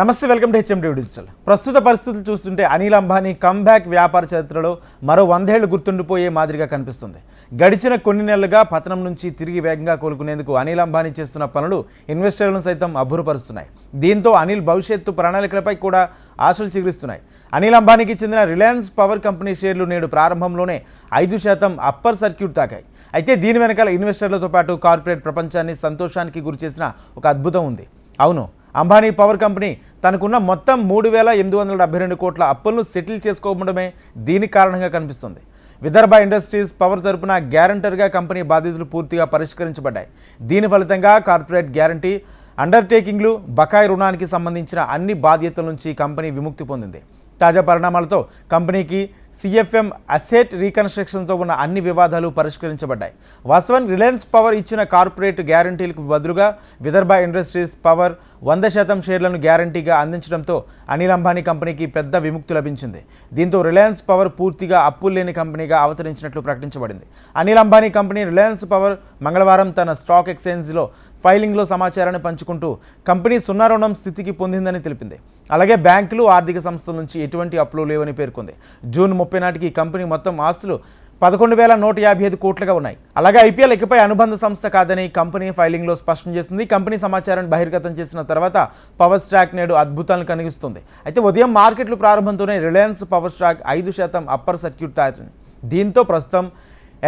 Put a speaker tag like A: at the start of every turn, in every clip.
A: నమస్తే welcome to HMD digital. ప్రస్తుత పరిస్థితులు చూస్తుంటే అనిల్ అంబానీ కమ్బ్యాక్ వ్యాపార చరిత్రలో మరో వందేళ్ళు గుర్తుండిపోయే మాదిరిగా కనిపిస్తుంది. గడిచిన కొన్ని నెలలుగా పతనం నుంచి తిరిగి వేగంగా కోలుకునేందుకు అనిల్ అంబానీ చేస్తున్న పనులు ఇన్వెస్టర్లను సైతం అబ్బురపరుస్తున్నాయి. దీంతో అనిల్ భవిష్యత్తు ప్రణాళికలపై కూడా ఆశలు చిగురిస్తున్నాయి. అనిల్ అంబానీకి చెందిన రిలయన్స్ పవర్ కంపెనీ షేర్లు నేడు ప్రారంభంలోనే ఐదు శాతం అప్పర్ సర్క్యూట్ తాకాయి. అయితే దీని వెనకాల ఇన్వెస్టర్లతో పాటు కార్పొరేట్ ప్రపంచాన్ని సంతోషానికి గురిచేసిన ఒక అద్భుతం ఉంది. అవును అంబానీ పవర్ కంపెనీ తనకున్న మొత్తం మూడు వేల ఎనిమిది వందల డెబ్బై రెండు కోట్ల అప్పులను సెటిల్ చేసుకోవడమే దీనికి కారణంగా కనిపిస్తుంది. విదర్భ ఇండస్ట్రీస్ పవర్ తరపున గ్యారంటర్గా కంపెనీ బాధ్యతలు పూర్తిగా పరిష్కరించబడ్డాయి. దీని ఫలితంగా కార్పొరేట్ గ్యారంటీ అండర్టేకింగ్లు బకాయి రుణానికి సంబంధించిన అన్ని బాధ్యతల నుంచి కంపెనీ విముక్తి పొందింది. తాజా పరిణామాలతో కంపెనీకి సిఎఫ్ఎం అసెట్ రీకన్స్ట్రక్షన్తో ఉన్న అన్ని వివాదాలు పరిష్కరించబడ్డాయి. వాస్తవానికి రిలయన్స్ పవర్ ఇచ్చిన కార్పొరేట్ గ్యారంటీలకు బదులుగా విదర్భ ఇండస్ట్రీస్ పవర్ వంద శాతం షేర్లను గ్యారంటీగా అందించడంతో అనిల్ అంబానీ కంపెనీకి పెద్ద విముక్తి లభించింది. దీంతో రిలయన్స్ పవర్ పూర్తిగా అప్పులు లేని కంపెనీగా అవతరించినట్లు ప్రకటించబడింది. Anil Ambani company Reliance Power మంగళవారం తన స్టాక్ ఎక్స్చేంజ్లో ఫైలింగ్లో సమాచారాన్ని పంచుకుంటూ కంపెనీ సున్నా రుణం స్థితికి పొందిందని తెలిపింది. అలాగే బ్యాంకులు ఆర్థిక సంస్థల నుంచి ఎటువంటి అప్పులు లేవని పేర్కొంది. జూన్ ముప్పై నాటికి ఈ కంపెనీ మొత్తం ఆస్తులు పదకొండు వేల నూట యాభై ఐదు కోట్లుగా ఉన్నాయి. అలాగే ఐపీఎల్ ఇకపై అనుబంధ సంస్థ కాదని కంపెనీ ఫైలింగ్లో స్పష్టం చేసింది. కంపెనీ సమాచారాన్ని బహిర్గతం చేసిన తర్వాత పవర్ స్టాక్ నేడు అద్భుతాలను కలిగిస్తుంది అయితే ఉదయం మార్కెట్లు ప్రారంభంతోనే రిలయన్స్ పవర్ స్టాక్ ఐదు శాతం అప్పర్ సర్క్యూట్ తాకింది దీంతో ప్రస్తుతం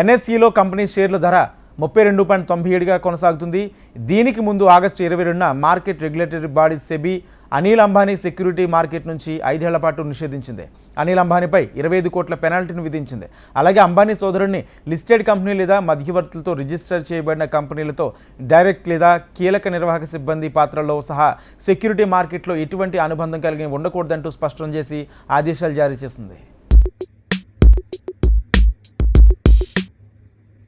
A: ఎన్ఎస్ఈలో కంపెనీ షేర్ల ధర ముప్పై రెండు పాయింట్ తొంభై ఏడుగా కొనసాగుతుంది. దీనికి ముందు ఆగస్టు ఇరవై రెండున market regulatory body SEBI Anil Ambani security market నుంచి ఐదేళ్ళ పాటు నిషేధించింది. అనిల్ అంబానీపై ఇరవై ఐదు కోట్ల పెనాల్టీని విధించింది. అలాగే అంబానీ సోదరుడిని లిస్టెడ్ కంపెనీ లేదా మధ్యవర్తులతో రిజిస్టర్ చేయబడిన కంపెనీలతో డైరెక్ట్ లేదా కీలక నిర్వాహక సిబ్బంది పాత్రల్లో సహా సెక్యూరిటీ మార్కెట్లో ఎటువంటి అనుబంధం కలిగి ఉండకూడదంటూ స్పష్టం చేసి ఆదేశాలు జారీ చేసింది.